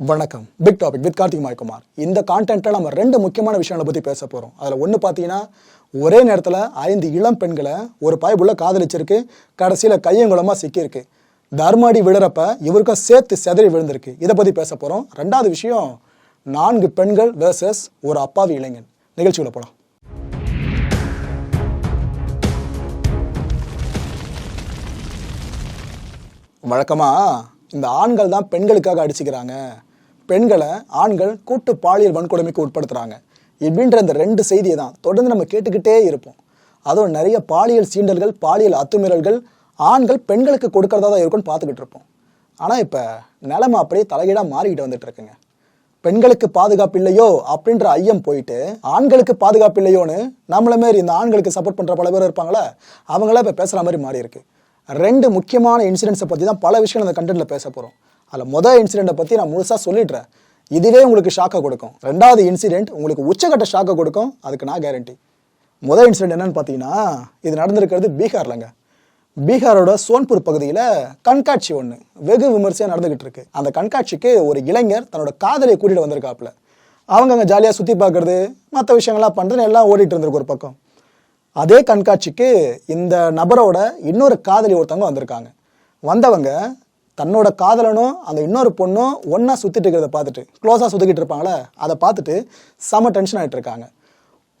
வணக்கம். Big topic with Karthik Maikumar. இந்த கான்டென்ட்டில் நம்ம ரெண்டு முக்கியமான விஷயங்களை பற்றி பேச போகிறோம் அதில் ஒன்று பார்த்தீங்கன்னா ஒரே நேரத்தில் ஐந்து இளம் பெண்களை ஒரு பயபுள்ள காதலிச்சிருக்கு. கடைசியில் கையங்குளமாக சிக்கியிருக்கு. தர்மாடி விழுறப்ப இவருக்கும் சேர்த்து செதறி விழுந்திருக்கு. இதை பற்றி பேச போகிறோம் ரெண்டாவது விஷயம் நான்கு பெண்கள் வேர்சஸ் ஒரு அப்பாவி இளைஞன். நிகழ்ச்சியில் போகலாம் வழக்கமாக இந்த ஆண்கள் தான் பெண்களுக்காக அடிச்சுக்கிறாங்க. பெண்களை ஆண்கள் கூட்டு பாலியல் வன்கொடுமைக்கு உட்படுத்துகிறாங்க இப்படின்ற இந்த ரெண்டு செய்தியை தான் தொடர்ந்து நம்ம கேட்டுக்கிட்டே இருப்போம். அதுவும் நிறைய பாலியல் சீண்டல்கள் பாலியல் அத்துமீறல்கள் ஆண்கள் பெண்களுக்கு கொடுக்கறதா தான் இருக்கும்னு பார்த்துக்கிட்டு இருப்போம். ஆனால் இப்போ நிலமை அப்படியே தலையீடாக மாறிக்கிட்டு வந்துட்டு இருக்குங்க. பெண்களுக்கு பாதுகாப்பு இல்லையோ அப்படின்ற ஐயம் போயிட்டு ஆண்களுக்கு பாதுகாப்பு இல்லையோன்னு நம்மள மாரி இந்த ஆண்களுக்கு சப்போர்ட் பண்ணுற பல பேர் இருப்பாங்களே அவங்கள இப்போ பேசுகிற மாதிரி மாறி இருக்கு ரெண்டு முக்கியமான இன்சிடென்ட்ஸை பற்றி தான் பல விஷயங்கள் அந்த கண்டென்ட்டில் பேச போகிறோம் அதில் மொதல் இன்சிடெண்ட்டை பற்றி நான் முழுசாக சொல்லிடுறேன். இதுவே உங்களுக்கு ஷாக்கை கொடுக்கும். ரெண்டாவது இன்சிடெண்ட் உங்களுக்கு உச்சக்கட்ட ஷாக்கை கொடுக்கும். அதுக்கு நான் கேரண்டி முதல் இன்சிடெண்ட் என்னன்னு பார்த்தீங்கன்னா இது நடந்திருக்கிறது பீகார்லங்க. பீகாரோட சோன்பூர் பகுதியில் கண்காட்சி ஒன்று வெகு விமர்சையாக நடந்துகிட்டு இருக்கு. அந்த கண்காட்சிக்கு ஒரு இளைஞர் தன்னோட காதலியை கூட்டிகிட்டு வந்திருக்காப்புல. அவங்க அங்கே ஜாலியாக சுற்றி பார்க்குறது மற்ற விஷயங்கள்லாம் பண்ணுறது எல்லாம் ஓடிட்டு இருந்திருக்கு ஒரு பக்கம். அதே கண்காட்சிக்கு இந்த நபரோட இன்னொரு காதலி ஒருத்தவங்க வந்திருக்காங்க. வந்தவங்க தன்னோட காதலனும் அந்த இன்னொரு பொண்ணும் ஒன்றா சுற்றிட்டு இருக்கிறத பார்த்துட்டு க்ளோஸாக சுற்றிக்கிட்டு இருப்பாங்களே அதை பார்த்துட்டு செம டென்ஷன் ஆகிட்டு இருக்காங்க.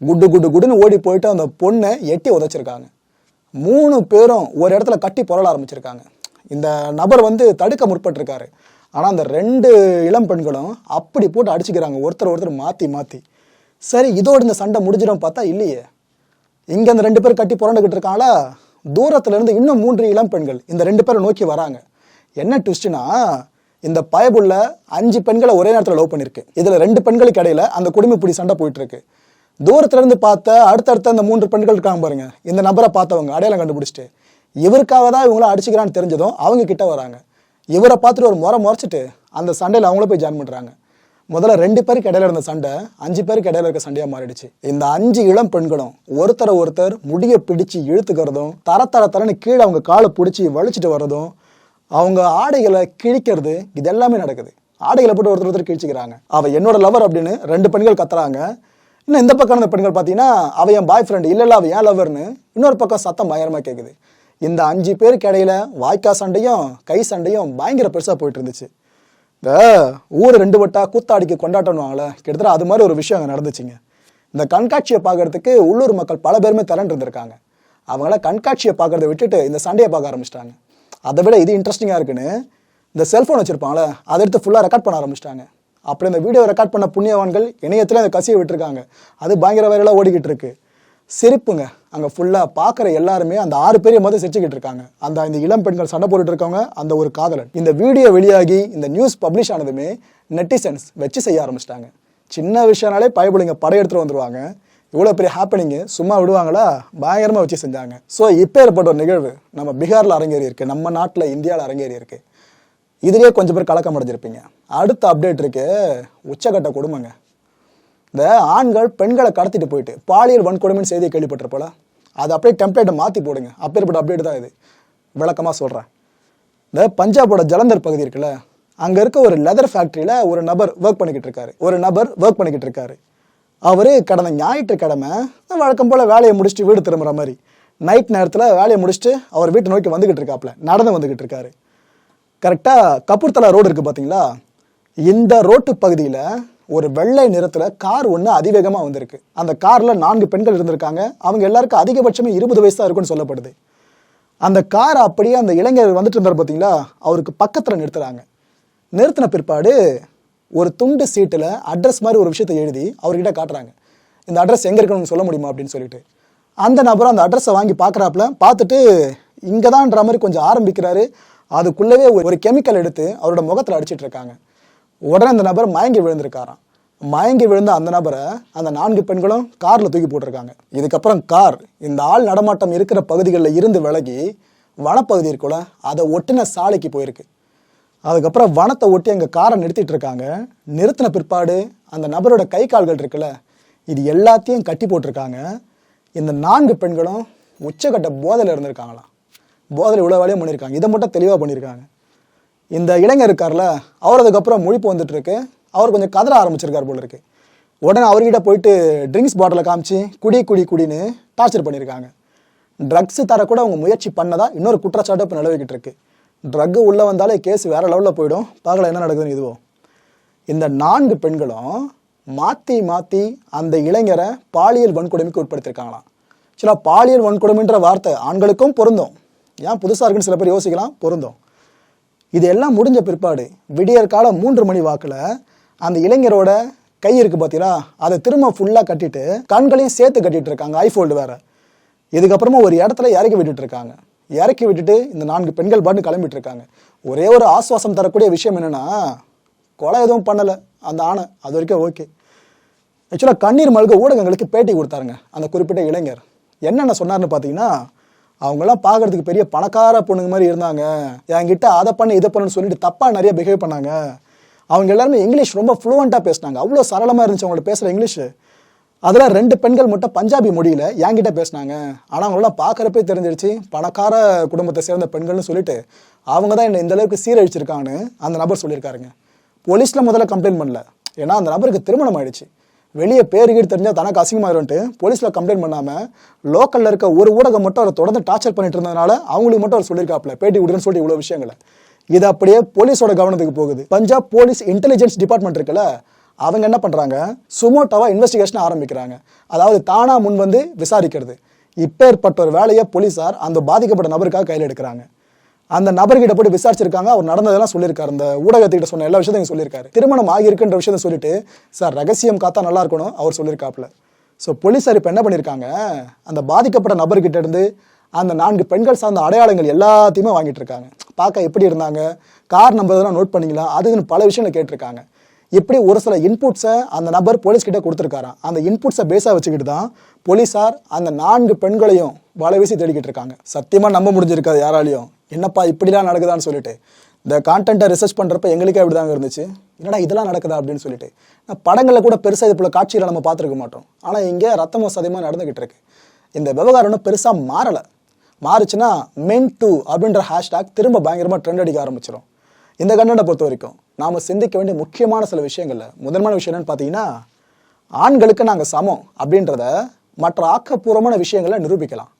குட்டு குட்டு குடுன்னு ஓடி போயிட்டு அந்த பொண்ணை எட்டி உதச்சிருக்காங்க. மூணு பேரும் ஒரு இடத்துல கட்டி புரள ஆரம்பிச்சிருக்காங்க. இந்த நபர் வந்து தடுக்க முற்பட்டிருக்காரு. ஆனால் அந்த ரெண்டு இளம் பெண்களும் அப்படி போட்டு அடிச்சுக்கிறாங்க. ஒருத்தர் ஒருத்தர் மாற்றி மாற்றி சரி இதோடு இந்த சண்டை முடிஞ்சிடும் பார்த்தா இல்லையே. இங்கே அந்த ரெண்டு பேர் கட்டி புரண்டுக்கிட்டு இருக்காங்களா? தூரத்துலேருந்து இன்னும் மூன்று இளம் பெண்கள் இந்த ரெண்டு பேரை நோக்கி வராங்க. என்ன ட்விஸ்ட்னா இந்த பயபுள்ள அஞ்சு பெண்களை ஒரே நேரத்தில் லவ் பண்ணியிருக்கு இதில் ரெண்டு பெண்களுக்கு இடையில அந்த குடும்பப்பிடி சண்டை போயிட்டு இருக்கு தூரத்துல இருந்து பார்த்த அடுத்தடுத்த அந்த மூன்று பெண்கள் இருக்காங்க பாருங்க. இந்த நபரை பார்த்தவங்க அடையாளம் கண்டுபிடிச்சிட்டு. இவருக்காக தான் இவங்கள அடிச்சுக்கிறான்னு தெரிஞ்சதும் அவங்க கிட்ட வராங்க. இவரை பார்த்துட்டு ஒரு முறை முறைச்சிட்டு அந்த சண்டையில் அவங்கள போய் ஜாயின் பண்ணுறாங்க முதல்ல ரெண்டு பேருக்கு இடையில இருந்த சண்டை அஞ்சு பேருக்கு இடையில இருக்க சண்டையாக மாறிடுச்சு. இந்த அஞ்சு இளம் பெண்களும் ஒருத்தரை ஒருத்தர் முடிய பிடிச்சு இழுத்துக்கிறதும் தர தர தரன்னு கீழே அவங்க காலை பிடிச்சி வலிச்சிட்டு வர்றதும் அவங்க ஆடைகளை கிழிக்கிறது இது எல்லாமே நடக்குது. ஆடைகளை போட்டு ஒருத்தர் ஒருத்தர் கிழிச்சிக்கிறாங்க. அவள் என்னோட லவர் அப்படின்னு ரெண்டு பெண்கள் கத்துறாங்க. இன்னும் இந்த பக்கம் இருந்த பெண்கள் பார்த்தீங்கன்னா அவள் என் பாய் ஃப்ரெண்டு இல்லை இல்லை அவள் ஏன் லவர்னு இன்னொரு பக்கம் சத்தம் பயங்கரமாக கேட்குது இந்த அஞ்சு பேருக்கு இடையில வாய்க்கா சண்டையும் கை சண்டையும் பயங்கர பெருசாக போயிட்டு இருந்துச்சு. இந்த ஊர் ரெண்டு வட்டா கூத்தாடிக்கு கொண்டாட்டம்னுவாங்களே கிட்டத்தட்ட அது மாதிரி ஒரு விஷயம் அங்கே நடந்துச்சுங்க. இந்த கண்காட்சியை பார்க்கறதுக்கு உள்ளூர் மக்கள் பல பேருமே திரண்டு இருந்திருக்காங்க. அவங்கள கண்காட்சியை பார்க்கறத விட்டுட்டு இந்த சண்டையை பார்க்க ஆரம்பிச்சிட்டாங்க. அதை விட இது இன்ட்ரெஸ்டிங்காக இருக்குன்னு இந்த செல்ஃபோன் வச்சுருப்பாங்களே அதை எடுத்து ஃபுல்லாக ரெக்கார்ட் பண்ண ஆரம்பிச்சிட்டாங்க. அப்படி இந்த வீடியோ ரெக்கார்ட் பண்ண புண்ணியவான்கள் இணையத்தில் அந்த கசியை விட்டுருக்காங்க. அது பயங்கர வைரலாக ஓடிக்கிட்டு இருக்கு. சிரிப்புங்க அங்கே ஃபுல்லாக பார்க்குற எல்லாருமே அந்த ஆறு பேரையும் மொதல் சிரிச்சுக்கிட்டு இருக்காங்க. அந்த இந்த இளம் பெண்கள் சண்டை போட்டுட்டு இருக்கவங்க அந்த ஒரு காதலன். இந்த வீடியோ வெளியாகி இந்த நியூஸ் பப்ளிஷ் ஆனதுமே நெட்டிசன்ஸ் வச்சு செய்ய ஆரம்பிச்சிட்டாங்க. சின்ன விஷயம்னாலே பயப்படுங்க படையெடுத்துட்டு வந்துருவாங்க. இவ்வளோ பெரிய ஹாப்பனிங்கு சும்மா விடுவாங்களா? பயங்கரமாக வச்சு செஞ்சாங்க. ஸோ இப்போ ஏற்பட்ட ஒரு நிகழ்வு நம்ம பீகாரில் அரங்கேறி இருக்குது நம்ம நாட்டில் இந்தியாவில் அரங்கேறி இருக்குது இதுலேயே கொஞ்சம் பேர் கலக்கம் அடைஞ்சிருப்பீங்க. அடுத்த அப்டேட் இருக்கு உச்சக்கட்ட கொடுமைங்க. இந்த ஆண்கள் பெண்களை கடத்திட்டு போயிட்டு பாலியல் வன்கொடுமைன்னு செய்தியை கேள்விப்பட்டிருப்போல அது அப்படியே டெம்ப்ளேட்டை மாற்றி போடுங்க. அப்பேற்பட்ட அப்டேட் தான் இது. விளக்கமாக சொல்கிறேன் இந்த பஞ்சாபோட ஜலந்தர் பகுதி இருக்குல்ல அங்கே இருக்க ஒரு லெதர் ஃபேக்ட்ரியில் ஒரு நபர் ஒர்க் பண்ணிக்கிட்டு இருக்காரு. ஒரு நபர் ஒர்க் பண்ணிக்கிட்டு இருக்காரு. அவர் கடந்த ஞாயிற்றுக்கிழமை வழக்கம் போல் வேலையை முடிச்சுட்டு வீடு திரும்புகிற மாதிரி. நைட் நேரத்தில் வேலையை முடிச்சுட்டு அவர் வீட்டை நோக்கி வந்துக்கிட்டு இருக்காப்புல நடந்து வந்துக்கிட்டு இருக்காரு. கரெக்டாக கபூர்தலா ரோடு இருக்குது பார்த்தீங்களா இந்த ரோட்டு பகுதியில் ஒரு வெள்ளை நிறத்தில் கார் ஒன்று அதிவேகமாக வந்திருக்கு. அந்த காரில் நான்கு பெண்கள் இருந்திருக்காங்க. அவங்க எல்லாருக்கும் அதிகபட்சமே இருபது வயசு தான் இருக்குன்னு சொல்லப்படுது. அந்த கார் அப்படியே அந்த இளைஞர் வந்துட்டு இருந்தார் பார்த்தீங்களா அவருக்கு பக்கத்தில் நிறுத்துறாங்க. நிறுத்தின பிற்பாடு ஒரு துண்டு சீட்டில் அட்ரஸ் மாதிரி ஒரு விஷயத்தை எழுதி அவர்கிட்ட காட்டுறாங்க. இந்த அட்ரஸ் எங்கே இருக்குன்னு சொல்ல முடியுமா அப்படின்னு சொல்லிட்டு. அந்த நபரும் அந்த அட்ரஸை வாங்கி பார்க்குறாப்புல பார்த்துட்டு இங்கே தான்ன்ற மாதிரி கொஞ்சம் ஆரம்பிக்கிறாரு. அதுக்குள்ளவே ஒரு- ஒரு கெமிக்கல் எடுத்து அவரோட முகத்தில் அடிச்சிட்டு இருக்காங்க. உடனே அந்த நபர் மயங்கி விழுந்திருக்காராம். மயங்கி விழுந்த அந்த நபரை அந்த நான்கு பெண்களும் காரில் தூக்கி போட்டிருக்காங்க. இதுக்கப்புறம் கார் இந்த ஆள் நடமாட்டம் இருக்கிற பகுதிகளில் இருந்து விலகி வனப்பகுதி இருக்குல்ல அதை ஒட்டின சாலைக்கு போயிருக்கு. அதுக்கப்புறம் வனத்தை ஒட்டி அங்கே காரை நிறுத்திட்டு இருக்காங்க. நிறுத்தின பிற்பாடு அந்த நபரோட கை கால்கள் இருக்குல்ல இது எல்லாத்தையும் கட்டி போட்டிருக்காங்க. இந்த நான்கு பெண்களும் உச்சக்கட்ட போதையில் இருந்திருக்காங்களாம். போதையில் இவ்வளோ வேலையும் பண்ணியிருக்காங்க. இதை மட்டும் தெளிவாக பண்ணியிருக்காங்க. இந்த இளைஞர் இருக்கார்ல அவர் அதுக்கப்புறம் முழிப்பு வந்துட்டு இருக்கு. அவர் கொஞ்சம் கதற ஆரம்பிச்சிருக்கார் போல இருக்கு. உடனே அவர்கிட்ட போயிட்டு ட்ரிங்க்ஸ் பாட்டிலை காமிச்சு குடி குடி குடின்னு டார்ச்சர் பண்ணியிருக்காங்க. ட்ரக்ஸ் தரக்கூட அவங்க முயற்சி பண்ணதா இன்னொரு குற்றச்சாட்டு இப்போ நிலவிக்கிட்டு இருக்கு. ட்ரக்கு உள்ளே வந்தாலே கேஸ் வேற லெவலில் போயிடும். பார்க்கலாம் என்ன நடக்குதுன்னு இதுவோ. இந்த நான்கு பெண்களும் மாற்றி மாற்றி அந்த இளைஞரை பாலியல் வன்கொடுமைக்கு உட்படுத்தியிருக்காங்களாம். சில பாலியல் வன்கொடுமைன்ற வார்த்தை ஆண்களுக்கும் பொருந்தும். ஏன் புதுசாக இருக்குன்னு சில பேர் யோசிக்கலாம் பொருந்தும். இது எல்லாம் முடிஞ்ச பிற்பாடு விடியற் காலம் மூன்று மணி வாக்கில் அந்த இளைஞரோட கை இருக்குது பார்த்தீங்களா அதை திரும்ப ஃபுல்லாக கட்டிட்டு கண்களையும் சேர்த்து கட்டிட்டு இருக்காங்க ஐஃபோல்டு வேறு. இதுக்கப்புறமா ஒரு இடத்துல இறக்கி விட்டுட்டு இருக்காங்க. இறக்கி விட்டுட்டு இந்த நான்கு பெண்கள் பாட்டு கிளம்பிட்டு இருக்காங்க ஒரே ஒரு ஆஸ்வாசம் தரக்கூடிய விஷயம் என்னன்னா கொலை எதுவும் பண்ணலை. அந்த ஆணை அது வரைக்கும் ஓகே. ஆக்சுவலாக கண்ணீர் மல்க ஊடகங்களுக்கு பேட்டி கொடுத்தாருங்க அந்த குறிப்பிட்ட இளைஞர். என்னென்ன சொன்னார்னு பார்த்தீங்கன்னா அவங்கெல்லாம் பார்க்கறதுக்கு பெரிய பணக்கார பொண்ணுங்க மாதிரி இருந்தாங்க. என்கிட்ட அதை பண்ணு இதை பண்ணுன்னு சொல்லிட்டு தப்பாக நிறைய பிஹேவ் பண்ணாங்க. அவங்க எல்லாருமே இங்கிலீஷ் ரொம்ப ஃப்ளூவெண்ட்டாக பேசினாங்க. அவ்வளோ சரளமாக இருந்துச்சு அவங்கள்ட்ட பேசுகிற இங்கிலீஷ். அதில் ரெண்டு பெண்கள் மட்டும் பஞ்சாபி மொழியில் என்கிட்ட பேசினாங்க. ஆனால் அவங்களெல்லாம் பார்க்குறப்பே தெரிஞ்சிருச்சு. பணக்கார குடும்பத்தை சேர்ந்த பெண்கள்னு சொல்லிட்டு அவங்க தான் என்னை இந்த அளவுக்கு சீரழிச்சிருக்காங்கன்னு அந்த நபர் சொல்லியிருக்காருங்க. போலீஸில் முதல்ல கம்ப்ளைண்ட் பண்ணல. ஏன்னா அந்த நபருக்கு திருமணம் ஆயிடுச்சு. வெளியே பேர் கீடு தெரிஞ்சால் தனக்கு அசிங்கமாயிருன்ட்டு போலீஸில் கம்ப்ளைண்ட் பண்ணாமல் லோக்கலில் இருக்க ஒரு ஊடகம் மட்டும் அவரை தொடர்ந்து டார்ச்சர் பண்ணிட்டு இருந்ததுனால அவங்களுக்கு மட்டும் அவர் சொல்லியிருக்காப்ல பேட்டி விடுன்னு சொல்லிட்டு இவ்வளோ விஷயங்களை. இது அப்படியே போலீஸோட கவனத்துக்கு போகுது. பஞ்சாப் போலீஸ் இன்டெலிஜென்ஸ் டிபார்ட்மெண்ட் இருக்குல்ல அவங்க என்ன பண்ணுறாங்க சுமோட்டோவாக இன்வெஸ்டிகேஷன் ஆரம்பிக்கிறாங்க. அதாவது தானாக முன் வந்து விசாரிக்கிறது. இப்பேற்பட்ட ஒரு வேலையை போலீஸார் அந்த பாதிக்கப்பட்ட நபருக்காக கையில் எடுக்கிறாங்க. அந்த நபர்கிட்ட போய் விசாரிச்சிருக்காங்க. அவர் நடந்ததெல்லாம் சொல்லியிருக்காரு. அந்த ஊடகத்துக்கிட்ட சொன்ன எல்லா விஷயத்தையும் சொல்லியிருக்காரு. திருமணம் ஆகியிருக்குன்ற விஷயத்தை சொல்லிட்டு சார் ரகசியம் காத்தா நல்லா இருக்கணும் அவர் சொல்லியிருக்காப்புல. ஸோ போலீஸார் இப்போ என்ன பண்ணியிருக்காங்க? அந்த பாதிக்கப்பட்ட நபர்கிட்ட இருந்து அந்த நான்கு பெண்கள் சார்ந்த அடையாளங்கள் எல்லாத்தையுமே வாங்கிட்டு இருக்காங்க. பார்க்க எப்படி இருந்தாங்க? கார் நம்பர் நோட் பண்ணிங்களா? அதுன்னு பல விஷயங்களை கேட்டிருக்காங்க. இப்படி ஒரு சில இன்புட்ஸை அந்த நபர் போலீஸ்கிட்ட கொடுத்துருக்காராம் அந்த இன்புட்ஸை பேஸாக வச்சுக்கிட்டு தான் போலீஸார் அந்த நான்கு பெண்களையும் வலை வீசி தேடிக்கிட்டு இருக்காங்க. சத்தியமாக நம்ப முடிஞ்சிருக்காது யாராலையும். என்னப்பா இப்படிலாம் நடக்குதான்னு சொல்லிட்டு. இந்த கான்டென்ட்டை ரிசர்ச் பண்ணுறப்ப எங்களுக்கே அப்படி தாங்க இருந்துச்சு. என்னடா இதெல்லாம் நடக்குதா அப்படின்னு சொல்லிட்டு. நான் படங்களில் கூட பெருசாக இது போல் காட்சிகளை நம்ம பார்த்துருக்க மாட்டோம். ஆனால் இங்கே ரத்தமோ சதயமாக நடந்துக்கிட்டு இருக்கு. இந்த விவகாரம் பெருசாக மாறலை. மாறுச்சுன்னா மென் டூ அப்படின்ற ஹேஷ்டாக் திரும்ப பயங்கரமாக ட்ரெண்ட் அடிக்க ஆரம்பிச்சிடும் இந்த கண்டனை பொறுத்த வரைக்கும் நாம் சிந்திக்க வேண்டிய முக்கியமான சில விஷயங்களில் முதன்மையான விஷயம் என்னன்னு பார்த்தீங்கன்னா ஆண்களுக்கு நாங்கள் சமம் அப்படின்றத மற்ற ஆக்கப்பூர்வமான விஷயங்களை நிரூபிக்கலாம்.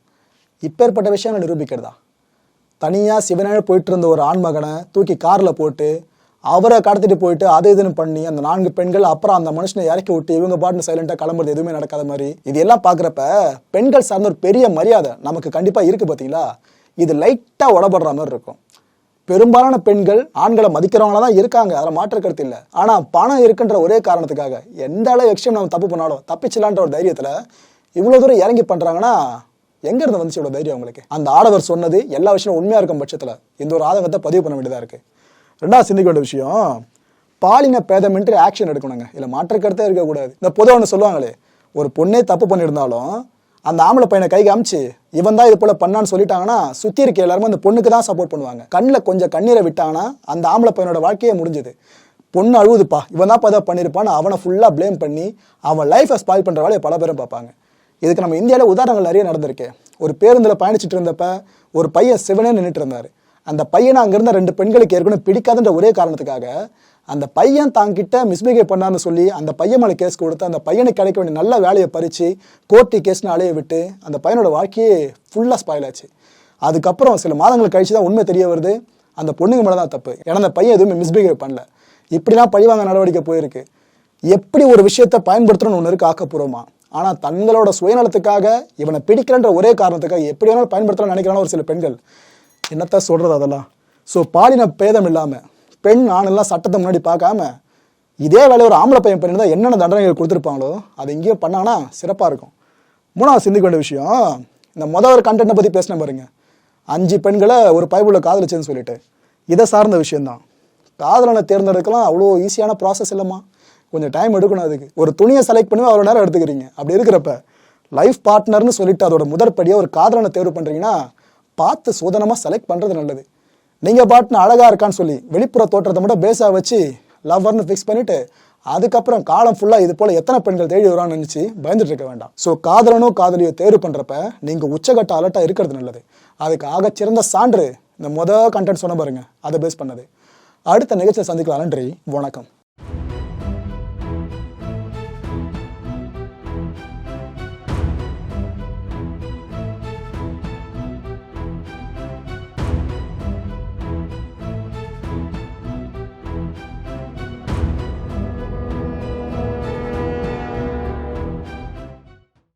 இப்பேற்பட்ட விஷயங்களை நிரூபிக்கிறதா? தனியாக சிவனாக போயிட்டு இருந்த ஒரு ஆண்மகனை தூக்கி காரில் போட்டு அவரை கடத்திட்டு போயிட்டு அதை இதுன்னு பண்ணி அந்த நான்கு பெண்கள் அப்புறம் அந்த மனுஷனை இறக்கி விட்டு இவங்க பாட்டுன்னு சைலண்டாக கிளம்புறது எதுவுமே நடக்காத மாதிரி இது எல்லாம் பார்க்குறப்ப பெண்கள் சார்ந்த ஒரு பெரிய மரியாதை நமக்கு கண்டிப்பாக இருக்குது பார்த்தீங்களா? இது லைட்டாக உடபடுற மாதிரி இருக்கும். பெரும்பாலான பெண்கள் ஆண்களை மதிக்கிறவங்களா தான் இருக்காங்க. அதில் மாற்று கருத்து இல்லை. ஆனால் பணம் இருக்குன்ற ஒரே காரணத்துக்காக எந்த அளவு எக்ஸ்ட்ரீம் நம்ம தப்பு பண்ணாலும் தப்பிச்சலான்ற ஒரு தைரியத்தில் இவ்வளோ தூரம் இறங்கி பண்ணுறாங்கன்னா எங்கேருந்து வந்துச்சு இவ்வளோ தைரியம் உங்களுக்கு? அந்த ஆடவர் சொன்னது எல்லா விஷயமும் உண்மையாக இருக்கும் பட்சத்தில் இந்த ஒரு ஆதங்கத்தை பதிவு பண்ண வேண்டியதாக இருக்குது ரெண்டாவது சிந்திக்க வேண்டிய விஷயம் பாலின பேதமின்றி ஆக்ஷன் எடுக்கணுங்க. இல்லை மாற்று கருத்தே இருக்கக்கூடாது. இந்த பொதுவாக ஒன்று சொல்லுவாங்களே ஒரு பொண்ணே தப்பு பண்ணியிருந்தாலும் அந்த ஆம்பளை பையனை கை காமிச்சு இவன் தான் இது போல பண்ணான்னு சொல்லிட்டாங்கன்னா சுற்றி இருக்க எல்லாருமே அந்த பொண்ணுக்கு தான் சப்போர்ட் பண்ணுவாங்க. கண்ணில் கொஞ்சம் கண்ணீரை விட்டாங்கன்னா அந்த ஆம்பளை பையனோட வாழ்க்கையே முடிஞ்சது. பொண்ணு அழுகுதுப்பா இவன் தான் பதவி பண்ணியிருப்பான்னு அவனை ஃபுல்லாக ப்ளேம் பண்ணி அவன் லைஃப்பை ஸ்பாயில் பண்ணுற வேலையை பல பேரும் பார்ப்பாங்க. இதுக்கு நம்ம இந்தியாவில் உதாரணங்கள் நிறைய நடந்திருக்கு. ஒரு பேருந்தில் பயணிச்சுட்டு இருந்தப்ப ஒரு பையன் சிவனே நின்றுட்டு இருந்தார். அந்த பையனை அங்கிருந்த ரெண்டு பெண்களுக்கு ஏற்கனவே பிடிக்காதுன்ற ஒரே காரணத்துக்காக அந்த பையன் தாங்கிட்ட மிஸ்பிஹேவ் பண்ணான்னு சொல்லி அந்த பையன் மேலே கேஸ் கொடுத்து அந்த பையனுக்கு கிடைக்க வேண்டிய நல்ல வேலையை பறித்து கோர்ட்டி கேஸ்னு அலைய விட்டு அந்த பையனோட வாழ்க்கையே ஃபுல்லாக ஸ்பாயில் ஆச்சு. அதுக்கப்புறம் சில மாதங்கள் கழிச்சு தான் உண்மை தெரிய வருது. அந்த பொண்ணுங்க மேலே தான் தப்பு. ஏன்னா அந்த பையன் எதுவுமே மிஸ்பிஹேவ் பண்ணல. இப்படிலாம் பழிவாங்க நடவடிக்கை போயிருக்கு. எப்படி ஒரு விஷயத்தை பயன்படுத்தணும்னு ஒன்று இருக்கு ஆக்கப்பூர்வமா? ஆனால் தங்களோட சுயநலத்துக்காக இவனை பிடிக்கலன்ற ஒரே காரணத்துக்காக எப்படி வேணாலும் பயன்படுத்தலாம்னு நினைக்கிறான ஒரு சில பெண்கள். என்னத்த சொல்கிறது அதெல்லாம்? ஸோ பாலின பேதம் இல்லாமல் பெண் ஆணெல்லாம் சட்டத்தை முன்னாடி பார்க்காம இதே வேலையை ஒரு ஆம்பளை பையன் பண்ணியிருந்தா என்னென்ன தண்டனைகள் கொடுத்துருப்பாங்களோ அது இங்கேயே பண்ணானா சிறப்பாக இருக்கும். மூணாவது சிந்திக்க வேண்டிய விஷயம் இந்த மொதல் ஒரு கண்டென்ட்டை பற்றி பேசின பாருங்க. அஞ்சு பெண்களை ஒரு பைபிளில் காதலிச்சேன்னு சொல்லிட்டு. இதை சார்ந்த விஷயந்தான் காதலனை தேர்ந்தெடுக்கலாம் அவ்வளோ ஈஸியான ப்ராசஸ் இல்லைம்மா. கொஞ்சம் டைம் எடுக்கணும் அதுக்கு. ஒரு துணியை செலக்ட் பண்ணி அவ்வளோ நேரம் எடுத்துக்கிறீங்க. அப்படி இருக்கிறப்ப லைஃப் பார்ட்னர்னு சொல்லிட்டு அதோட முதற்படியாக ஒரு காதலனை தேர்வு பண்ணுறீங்கன்னா பார்த்து சோதனமாக செலக்ட் பண்ணுறது நல்லது. நீங்கள் பாட்டுன்னு அழகாக இருக்கான்னு சொல்லி வெளிப்புற தோற்றத்தை மட்டும் பேஸாக வச்சு லவ்வர்னு ஃபிக்ஸ் பண்ணிவிட்டு அதுக்கப்புறம் காலம் ஃபுல்லாக இது போல் எத்தனை பெண்கள் தேடி வரான்னு நினச்சி பயந்துட்டு இருக்க வேண்டாம். ஸோ காதலனோ காதலியோ தேர்வு பண்ணுறப்ப நீங்கள் உச்சகட்ட அலர்ட்டாக இருக்கிறது நல்லது. அதுக்கு ஆகச்சிறந்த சான்று இந்த மொதல் கண்டென்ட் சொன்ன பாருங்க அதை பேஸ் பண்ணது. அடுத்த நிகழ்ச்சியை சந்திக்கலாம் நன்றி வணக்கம்.